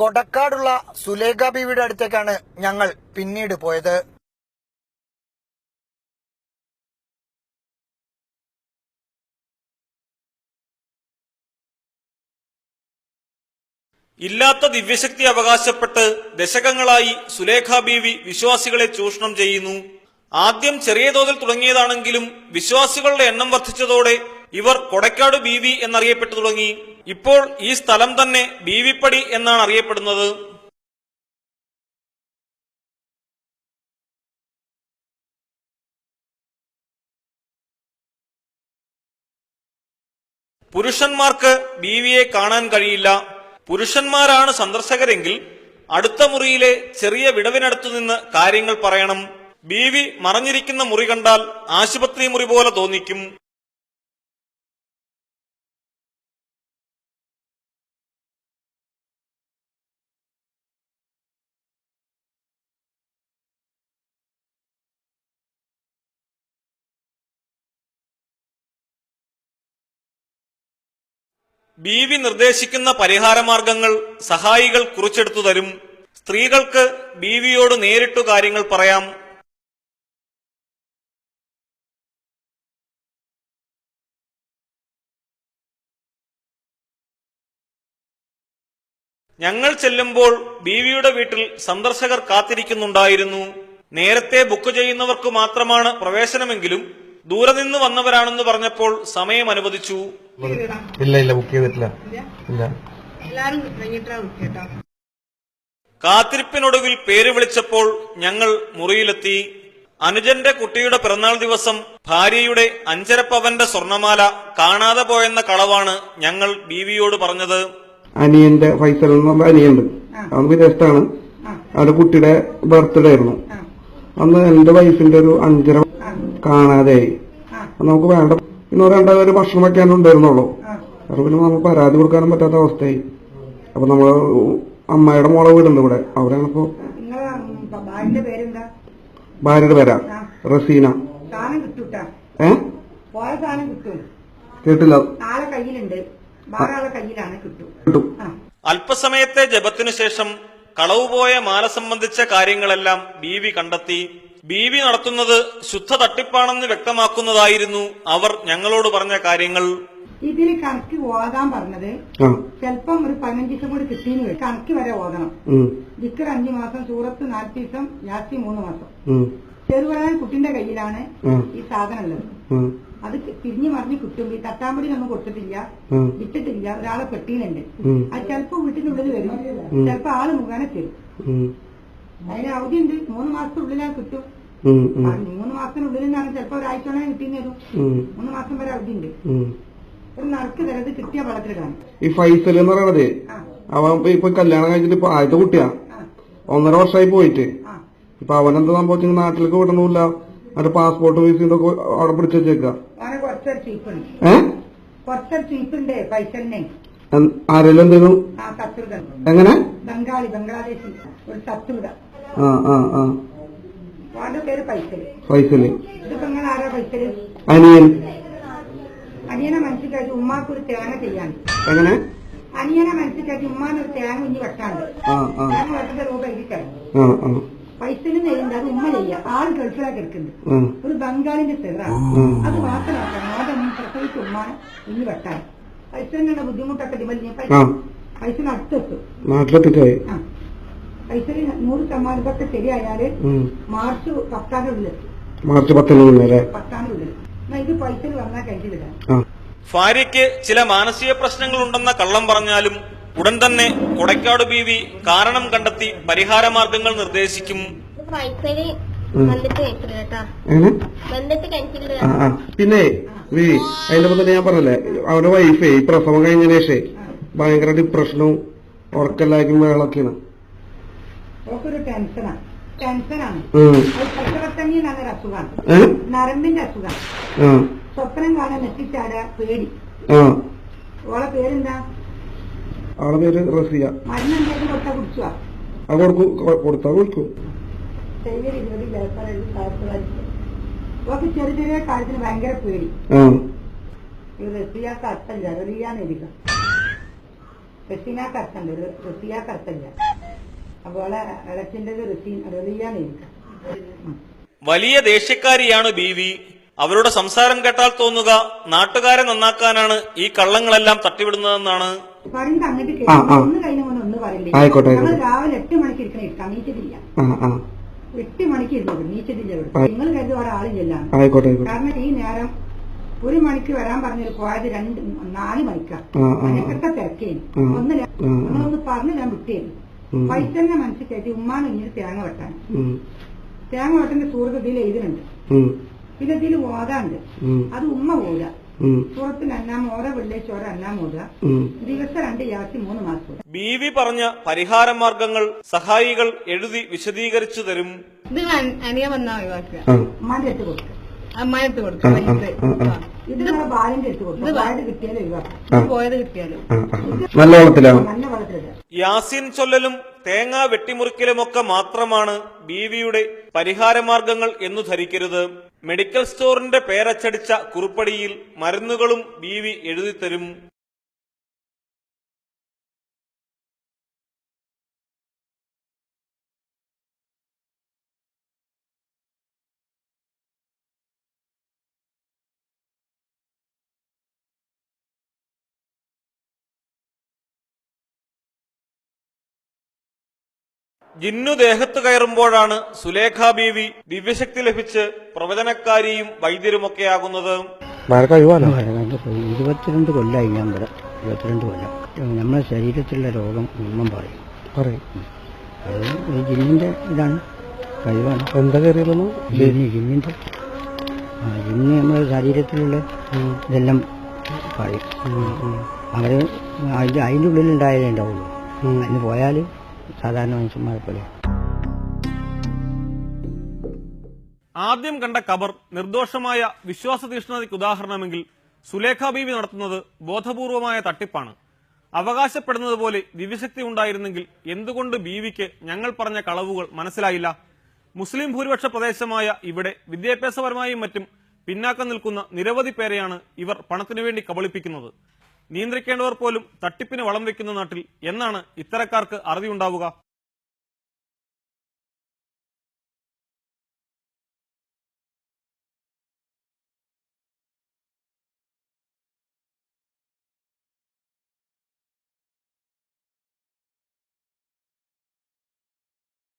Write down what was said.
കൊടക്കാടുള്ള സുലേഖ ബീവിയുടെ അടുത്തേക്കാണ് ഞങ്ങൾ പിന്നീട് പോയത്. ഇല്ലാത്ത ദിവ്യശക്തി അവകാശപ്പെട്ട് ദശകങ്ങളായി സുലേഖ ബീവി വിശ്വാസികളെ ചൂഷണം ചെയ്യുന്നു. ആദ്യം ചെറിയ തോതിൽ തുടങ്ങിയതാണെങ്കിലും വിശ്വാസികളുടെ എണ്ണം വർദ്ധിച്ചതോടെ ഇവർ കൊടക്കാട് ബീവി എന്നറിയപ്പെട്ടു തുടങ്ങി. ഇപ്പോൾ ഈ സ്ഥലം തന്നെ ബീവിപ്പടി എന്നാണ് അറിയപ്പെടുന്നത്. പുരുഷന്മാർക്ക് ബീവിയെ കാണാൻ കഴിയില്ല. പുരുഷന്മാരാണ് സന്ദർശകരെങ്കിൽ അടുത്ത മുറിയിലെ ചെറിയ വിടവിനടുത്തു നിന്ന് കാര്യങ്ങൾ പറയണം. ബീവി മറഞ്ഞിരിക്കുന്ന മുറി കണ്ടാൽ ആശുപത്രി മുറി പോലെ തോന്നിക്കും. ബീവി നിർദ്ദേശിക്കുന്ന പരിഹാരമാർഗങ്ങൾ സഹായികൾ കുറിച്ചെടുത്തു തരും. സ്ത്രീകൾക്ക് ബീവിയോട് നേരിട്ടു കാര്യങ്ങൾ പറയാം. ഞങ്ങൾ ചെല്ലുമ്പോൾ ബീവിയുടെ വീട്ടിൽ സന്ദർശകർ കാത്തിരിക്കുന്നുണ്ടായിരുന്നു. നേരത്തെ ബുക്ക് ചെയ്യുന്നവർക്ക് മാത്രമാണ് പ്രവേശനമെങ്കിലും ദൂരെ നിന്ന് വന്നവരാണെന്ന് പറഞ്ഞപ്പോൾ സമയം അനുവദിച്ചു. ഇല്ല ഇല്ല ബുക്ക് ചെയ്തിട്ടില്ല. ഇല്ല? കാത്തിരിപ്പിനൊടുവിൽ പേര് വിളിച്ചപ്പോൾ ഞങ്ങൾ മുറിയിലെത്തി. അനുജന്റെ കുട്ടിയുടെ പിറന്നാൾ ദിവസം ഭാര്യയുടെ അഞ്ചരപ്പവന്റെ സ്വർണമാല കാണാതെ പോയെന്ന കളവാണ് ഞങ്ങൾ ബീവിയോട് പറഞ്ഞത്. അനിയന്റെ ഫൈസൽ എന്ന് പറഞ്ഞ അനിയുണ്ട് അവൻ വിദേശത്താണ് അവിടെ കുട്ടിയുടെ ബർത്ത്ഡേ ആയിരുന്നു. അന്ന് എന്റെ വൈഫിന്റെ ഒരു അഞ്ചര അപ്പൊ നമുക്ക് വേണ്ട. ഇന്നോ രണ്ടാമത് പേര് ഭക്ഷണം വെക്കാനും ഉണ്ടായിരുന്നുള്ളൂ. അപ്പൊ പിന്നെ നമുക്ക് പരാതി കൊടുക്കാനും പറ്റാത്ത അവസ്ഥയായി. അപ്പൊ നമ്മൾ അമ്മയുടെ മോളെ വീടുണ്ട് ഇവിടെ. അവരാണ് ഇപ്പൊ. ഭാര്യയുടെ പേരാ? റസീന. ഏ? കേട്ടില്ല. കിട്ടും. അല്പസമയത്തെ ജപത്തിനു ശേഷം കളവുപോയ മാല സംബന്ധിച്ച കാര്യങ്ങളെല്ലാം ബീവി കണ്ടെത്തി ബീവി നടത്തുന്നത് ശുദ്ധ തട്ടിപ്പാണെന്ന് വ്യക്തമാക്കുന്നതായിരുന്നു അവർ ഞങ്ങളോട് പറഞ്ഞ കാര്യങ്ങൾ. ഇതിൽ കണക്ക് ഓതാൻ പറഞ്ഞത് ചിലപ്പം ഒരു പതിനഞ്ച് ദിവസം കൂടി കിട്ടിയെന്ന് വരും. കണക്ക് വരെ ഓതണം. ദിക്കർ അഞ്ചു മാസം സൂറത്ത് നാല് ദിവസം യാസി മൂന്ന് മാസം. ചെറുപഴം കുട്ടിന്റെ കയ്യിലാണ് ഈ സാധനം ഉള്ളത്. അത് തിരിഞ്ഞു മറിഞ്ഞ് കിട്ടും ഈ തട്ടാമ്പടിയൊന്നും കൊടുത്തിട്ടില്ല വിട്ടിട്ടില്ല വിറ്റിട്ടില്ല ഒരാളെ പെട്ടിയിലുണ്ട് അത് ചിലപ്പോ വീട്ടിനുള്ളിൽ വരും. ചിലപ്പോ ആൾ മുഖേന തരും. അതിന് അവധിയുണ്ട്. മൂന്ന് മാസത്തിനുള്ളിലാ കിട്ടും. മൂന്ന് മാസത്തിനുള്ളിൽ നിന്നാണ് ചിലപ്പോ ഒരാഴ്ചയോടെ കിട്ടിയെന്ന് ഉം. മൂന്ന് മാസം വരെ അവധി ഉണ്ട് ഒരു നറുക്ക് തരത് കിട്ടിയ വളത്തിലിടാൻ ഈ ഫൈസൽ എന്ന് പറയണത് അവൻ ഇപ്പൊ കല്യാണം കഴിച്ചിട്ട് ഇപ്പൊ ആദ്യത്തെ കുട്ടിയാ. ഒന്നര വർഷമായി പോയിട്ട്. ഇപ്പൊ അവനെന്താ സംഭവിച്ചെങ്കിൽ നാട്ടിലേക്ക് വിടണമില്ല അവന്റെ പാസ്പോർട്ട് വിസ ഇതൊക്കെ അവിടെ പിടിച്ചു വെച്ചേക്കാം. ആരെല്ലാം സത്രുത എങ്ങനെ? ബംഗാളി ബംഗ്ലാദേശി ഒരു ആ ആ ആ. അവന്റെ പേര് പൈസൽ ഫൈസൽ ഇതിപ്പോ നിങ്ങൾ ആരാ പൈസൽ അനിയൻ. അനിയനെ മനസ്സിലാക്കി ഉമ്മാക്കൊരു തേങ്ങ ചെയ്യാൻ. എങ്ങനെ? അനിയനെ മനസ്സിലാക്കി ഉമ്മാനൊരു തേങ്ങ ഇനി വെക്കാണ്ട് ആ ആ. തേങ്ങ വെട്ടത്തെ രൂപ എഴുതിത്തരാം. ആ ആ. പൈസൽ നെയ്യുണ്ട് അത് ഉമ്മ ചെയ്യാം ആൾ ഗൾഫിലാക്കി എടുക്കുന്നുണ്ട് ആ. ഒരു ബംഗാളിന്റെ തെറാണ്. അത് മാത്രമാക്കണം അതൊന്നും പ്രസവിച്ച് ഉമ്മാനെ ഇനി വെട്ടാൻ. പൈസലിനുള്ള ബുദ്ധിമുട്ടൊക്കെ ആ. പൈസ അടുത്തെത്തും നാട്ടിലെത്തിച്ചായി ആ. പൈസ നൂറ് ശതമാനത്തൊക്കെ ശരിയായാൽ മാർച്ച് തീയതി. മാർച്ച് പത്തിന് തീയതി അല്ലേ? പത്താന്റെ ഉള്ളിൽ എന്നാ ഇത് പൈസ വന്നാൽ കഴിച്ചില്ല ആ. ഭാര്യയ്ക്ക് ചില മാനസിക പ്രശ്നങ്ങളുണ്ടെന്ന കള്ളം പറഞ്ഞാലും ഉടൻ തന്നെ കൊടക്കാട് ബീവി കാരണം കണ്ടെത്തി പരിഹാര മാർഗങ്ങൾ നിർദ്ദേശിക്കും. പിന്നെ വി അതിന്റെ മുമ്പ് ഞാൻ പറഞ്ഞല്ലേ അവരുടെ വൈഫേ ഈ പ്രസവം കഴിഞ്ഞ ശേഷേ ഭയങ്കര ഡിപ്രഷനും ഉറക്കല്ലായ്ക്കും വേളൊക്കെയാണ് ഓക്കൊരു ടെൻഷനാണ്. പ്രസവത്തങ്ങി അസുഖമാണ് നരമ്പിന്റെ അസുഖം. സ്വപ്നം കാണാൻ നെറ്റിച്ചാടാ പേടി. ഓളെ പേരെന്താ? ആളെ പേര് റസിയ മരുന്ന് എന്തെങ്കിലും കൊടുത്താ കുടിച്ചുവാ അത് കൊടുക്കും. കൊടുത്താ കൊടുക്കും. ഓക്ക് ചെറിയ ചെറിയ കാര്യത്തിന് ഭയങ്കര പേടി. റസിയാക്ക് അത്തല്ല റലിയാന്ന് എഴുതുക റസീനാക്ക് അർത്ഥമുണ്ട് റുസിയാക്ക് അർത്ഥമില്ല. അതുപോലെ. വലിയ ദേഷ്യക്കാരിയാണ് ബി വി. അവരുടെ സംസാരം കേട്ടാൽ തോന്നുക നാട്ടുകാരെ നന്നാക്കാനാണ് ഈ കള്ളങ്ങളെല്ലാം തട്ടിവിടുന്നതെന്നാണ്. അങ്ങോട്ട് ആ, ആ. കേൾക്കും ഒന്ന് കഴിഞ്ഞ പോലെ ഒന്ന് പറയില്ലേ. ഞങ്ങൾ രാവിലെ എട്ട് മണിക്ക് ഇരിക്കണ ഇരിക്കാം നീച്ചതില്ല എട്ട് മണിക്ക് ഇരുന്നത്. നീച്ചതില്ല ഇവിടെ. നിങ്ങൾ കരുതി ഒരാളില്ല കാരണം ഈ നേരം ഒരു മണിക്ക് വരാൻ പറഞ്ഞത് പോയത് രണ്ട് നാല് മണിക്കാണ്. തിരക്കേ. അതിനൊക്കെ തിരക്കേന്. ഒന്ന് പറഞ്ഞു ഞാൻ വിട്ടേന്. തന്നെ മനസ്സിൽ കയറ്റി ഉമ്മാണ് ഇങ്ങനെ തേങ്ങ വെട്ടാൻ. തേങ്ങ വെട്ടന്റെ സൂറത്ത് ഇതിൽ എഴുതുന്നുണ്ട്. പിന്നെ ഇതിൽ ഓതാണ്ട് അത് ഉമ്മ പോവുക. സുഹൃത്തിന് സൂറത്തിൽ അന്നാം ഓരോ വെള്ളിയാഴ്ച ഓരോ അന്നാം ഓടുക. ദിവസം രണ്ട് യാസി മൂന്ന് മാസം ബീവി ബി വി പറഞ്ഞ പരിഹാര മാർഗങ്ങൾ സഹായികൾ എഴുതി വിശദീകരിച്ചു തരും. ഇത് അനിയ വന്നാ ഒഴിവാക്കുക. ഉമ്മാന്റെ അടുത്ത് കൊടുക്കുക. അമ്മായത്ത് കൊടുക്കും. ഇത് ബാലിന്റെ അടുത്ത് കൊടുക്കുക ബാലിന്റെ കിട്ടിയാലും ഒഴിവാക്കാം. പോയത് കിട്ടിയാലും. നല്ല വെള്ളത്തിലാണ് നല്ല വെള്ളത്തിലിടുക യാസീൻ ചൊല്ലലും തേങ്ങ വെട്ടിമുറിക്കലുമൊക്കെ മാത്രമാണ് ബീവിയുടെ പരിഹാരമാർഗങ്ങൾ എന്നു ധരിക്കരുത്. മെഡിക്കൽ സ്റ്റോറിന്റെ പേരച്ചടിച്ച കുറിപ്പടിയിൽ മരുന്നുകളും ബീവി എഴുതിത്തരും. ജിന്നു ദേഹത്ത് കയറുമ്പോഴാണ് സുലേഖ ബീവി ദിവ്യശക്തി ലഭിച്ച് പ്രവചനക്കാരിയും വൈദ്യരുമൊക്കെ ആകുന്നത് ഇരുപത്തിരണ്ട് കൊല്ലായി ഞാൻ ഇവിടെ. ഇരുപത്തിരണ്ട് കൊല്ലം. നമ്മുടെ ശരീരത്തിലുള്ള രോഗം ഒന്നും പറയും. പറയും. അത് ഈ ജിന്നിന്റെ ഇതാണ്. കഴിവാണ്. എന്താ കയറിയതെന്ന്? ജിന്നി ജിന്നിന്റെ ആ ജിന്ന് നമ്മുടെ ശരീരത്തിലുള്ള ഇതെല്ലാം പറയും. അവർ അതിന്റെ അതിന്റെ ഉള്ളിലുണ്ടായാലേ ഉണ്ടാവുള്ളൂ. അതിന് പോയാൽ സാധാരണ മനുഷ്യന്മാരെ പോലെ ആദ്യം കണ്ട കബർ നിർദോഷമായ വിശ്വാസ തീഷ്ണതയ്ക്ക് ഉദാഹരണമെങ്കിൽ സുലേഖ ബീവി നടത്തുന്നത് ബോധപൂർവമായ തട്ടിപ്പാണ്. അവകാശപ്പെടുന്നത് പോലെ ദിവ്യശക്തി ഉണ്ടായിരുന്നെങ്കിൽ എന്തുകൊണ്ട് ബീവിക്ക് ഞങ്ങൾ പറഞ്ഞ കളവുകൾ മനസ്സിലായില്ല? മുസ്ലിം ഭൂരിപക്ഷ പ്രദേശമായ ഇവിടെ വിദ്യാഭ്യാസപരമായും മറ്റും പിന്നാക്കം നിൽക്കുന്ന നിരവധി പേരെയാണ് ഇവർ പണത്തിനുവേണ്ടി കബളിപ്പിക്കുന്നത്. നിയന്ത്രിക്കേണ്ടവർ പോലും തട്ടിപ്പിന് വളം വെക്കുന്ന നാട്ടിൽ എന്നാണ് ഇത്തരക്കാർക്ക് അറുതിയുണ്ടാവുക